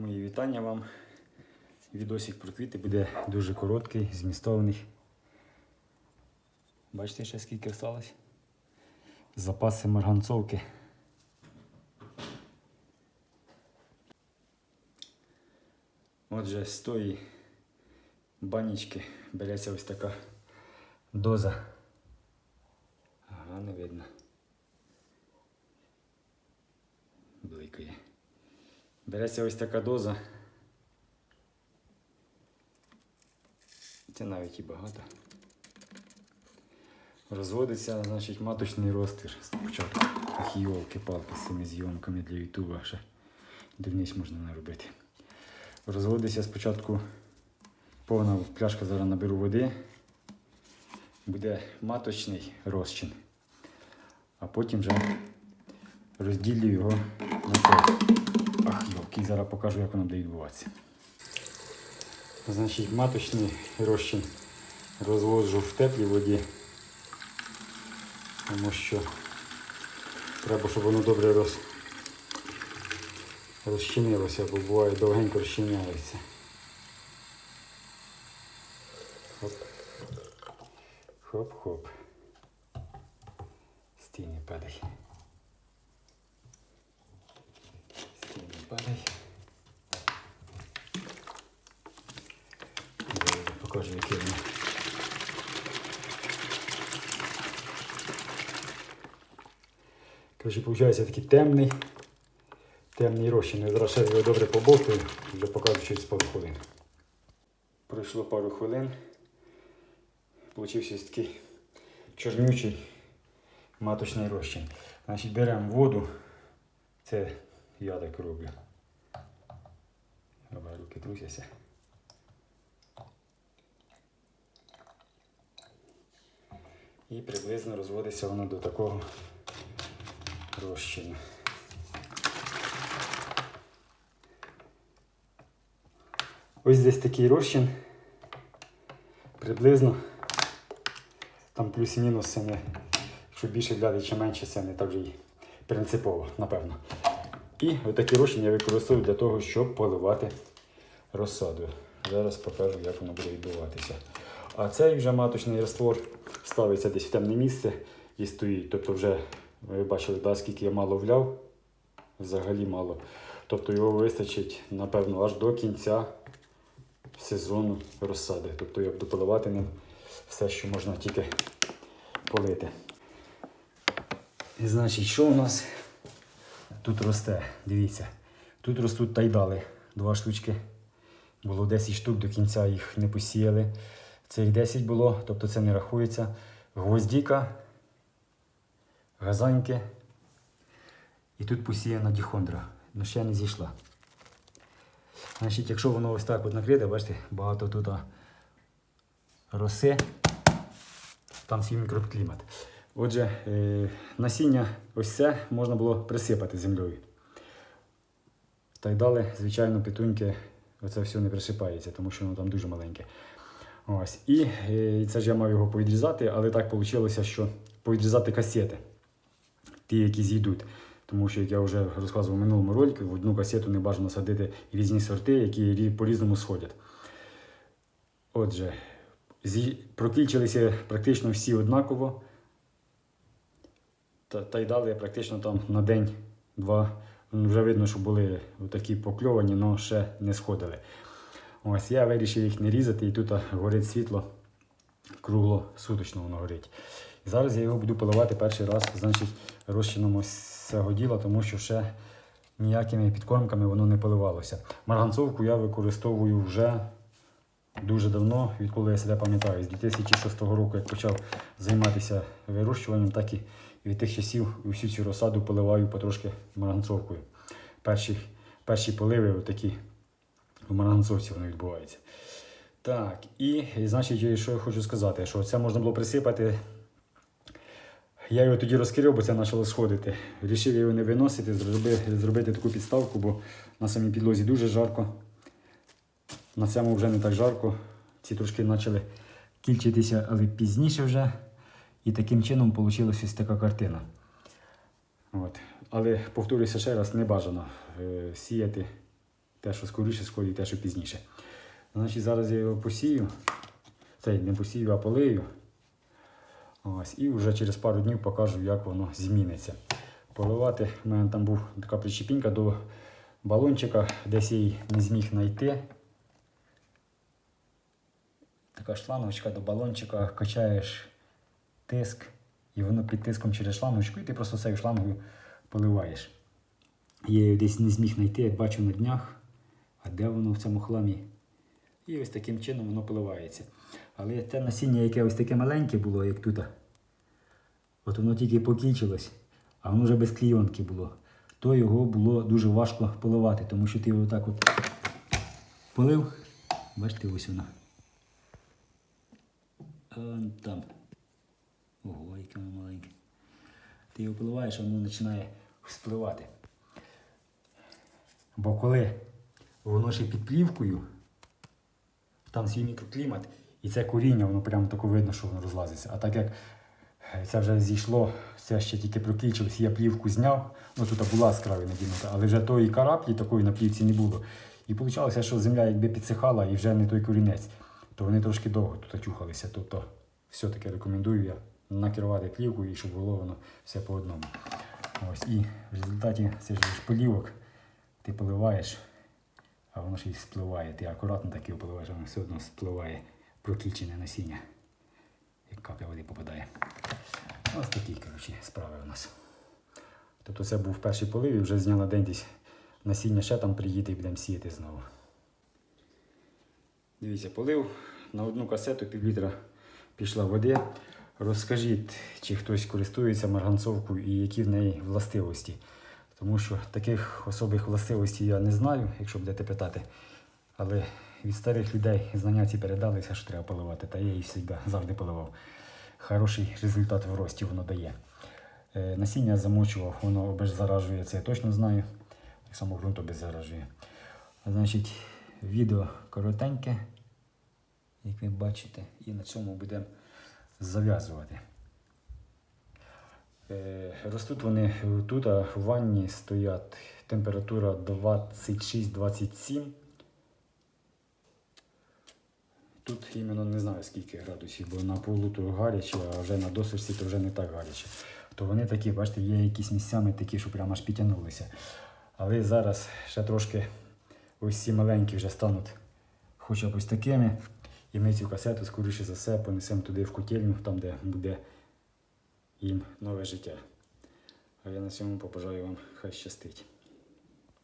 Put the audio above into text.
Мої вітання вам. Відосик про квіти буде дуже короткий, змістовний. Бачите, ще скільки осталось? Запаси марганцовки. Отже, з тої банічки береться ось така доза. Ага, не видно. Береться ось така доза. Це навіть і багато. Розводиться, значить, маточний розтвір спочатку. Ах, йолки-палки з цими зйомками для Ютуба ще дивність можна наробити. Розводиться спочатку повна пляшка, зараз наберу води. Буде маточний розчин. А потім вже розділю його на це. Зараз покажу, як воно буде відбуватися. Значить, маточний розчин розводжу в теплій воді, тому що треба, щоб воно добре роз... розчинилося, бо буває довгенько розчиняється. Хоп. Хоп-хоп. Стій падай. Стій падай. Я покажу. Коротше, виходить такий темний, темний розчин. Я зараз ще його добре побовтую, вже покажу через пару хвилин. Пройшло пару хвилин. Получився такий чорнючий маточний розчин. Значить, беремо воду. Це я так роблю. Давай руки трусяться. І приблизно розводиться воно до такого розчину. Ось десь такий розчин. Приблизно там плюс-мінус це не, якщо більше гляди чи менше, це не так же і принципово, напевно. І отакий розчин я використовую для того, щоб поливати розсаду. Зараз покажу, як воно буде відбуватися. А цей вже маточний раствор ставиться десь в темне місце і стоїть. Тобто вже ви бачили, да, скільки я мало вляв. Взагалі мало. Тобто його вистачить, напевно, аж до кінця сезону розсади. Тобто я буду поливати ним все, що можна тільки полити. І значить, що у нас тут росте? Дивіться. Тут ростуть тайдали. Два штучки. Було 10 штук, до кінця їх не посіяли. Цих 10 було, тобто це не рахується. Гвоздіка, газаньки. І тут посіяна діхондра. Ну ще не зійшла. Значить, якщо воно ось так от накрите, бачите, багато тут роси, там свій мікроклімат. Отже, е, насіння ось це можна було присипати землею. Та й далі, звичайно, петуньки, оце все не присипається, тому що воно там дуже маленьке. Ось. І е, це ж я мав його повідрізати, але так вийшло, що повідрізати касети, ті, які зійдуть. Тому що, як я вже розказував в минулому ролику, в одну касету не бажано садити різні сорти, які по-різному сходять. Отже, прокільчилися практично всі однаково. Та, та й дали практично там на день-два. Вже видно, що були такі покльовані, але ще не сходили. Ось я вирішив їх не різати, і тут горить світло кругло суточно воно горить. І зараз я його буду поливати перший раз, значить, розчином цього діла, тому що ще ніякими підкормками воно не поливалося. Марганцовку я використовую вже дуже давно, відколи я себе пам'ятаю. З 2006 року, як почав займатися вирощуванням, так і від тих часів всю цю розсаду поливаю потрошки марганцовкою. Перші, перші поливи отакі марганцовці воно відбувається. Так, і, і значить, що я хочу сказати, що це можна було присипати. Я його тоді розкрив, бо це почало сходити. Рішив його не виносити, зробити, зробити таку підставку, бо на самій підлозі дуже жарко. На цьому вже не так жарко. Ці трошки почали кільчитися, але пізніше вже. І таким чином вийшла ось така картина. От. Але повторюся ще раз, не бажано е, сіяти Те, що скоріше сходить, те, що пізніше. Значить, зараз я його посію. Цей не посію, а полию. Ось, і вже через пару днів покажу, як воно зміниться. Поливати, у мене там був така причепінка до балончика, десь її не зміг знайти. Така шлангочка до балончика, качаєш тиск, і воно під тиском через шлангочку, і ти просто цією шлангою поливаєш. Я її десь не зміг знайти, як бачу на днях. Де воно в цьому хламі? І ось таким чином воно поливається. Але те насіння, яке ось таке маленьке було, як тут, от воно тільки покінчилось, а воно вже без клійонки було, то його було дуже важко поливати, тому що ти його так от полив. Бачите, ось вона. Он там. Ого, яке воно маленьке. Ти його поливаєш, а воно починає спливати. Бо коли воно ще під плівкою, там свій мікроклімат, і це коріння, воно прямо тако видно, що воно розлазиться. А так як е, це вже зійшло, це ще тільки прокінчилось, я плівку зняв, ну тут була з краю надінута, але вже тої караплі такої на плівці не було. І вийшло, що земля якби підсихала і вже не той корінець, то вони трошки довго тут чухалися. Тобто, все-таки рекомендую я накерувати плівку і щоб було воно все по одному. Ось, і в результаті же ж полівок ти поливаєш, а воно ще й спливає. Ти акуратно так його поливаєш, а воно все одно спливає прокічене насіння. Як капля води попадає. Ось такі, коротше, справи у нас. Тобто це був перший полив і вже зняла день десь насіння ще там приїде і будемо сіяти знову. Дивіться, полив на одну касету пів літра пішла води. Розкажіть, чи хтось користується марганцовкою і які в неї властивості. Тому що таких особих властивостей я не знаю, якщо будете питати. Але від старих людей знання ці передалися, що треба поливати, та я її завжди, завжди поливав. Хороший результат в рості воно дає. Е, Насіння замочував, воно обеззаражує, це я точно знаю. Так само ґрунт обеззаражує. Значить, відео коротеньке, як ви бачите, і на цьому будемо зав'язувати. Е, Ростуть вони тут, а в ванні стоять температура 26-27. Тут іменно не знаю скільки градусів, бо на полу гаряче, а вже на досочці то вже не так гаряче. То вони такі, бачите, є якісь місцями такі, що прямо аж підтягнулися. Але зараз ще трошки ось ці маленькі вже стануть хоча б ось такими. І ми цю касету, скоріше за все, понесемо туди в котельню, там, де буде їм нове життя. А я на цьому побажаю вам хай щастить.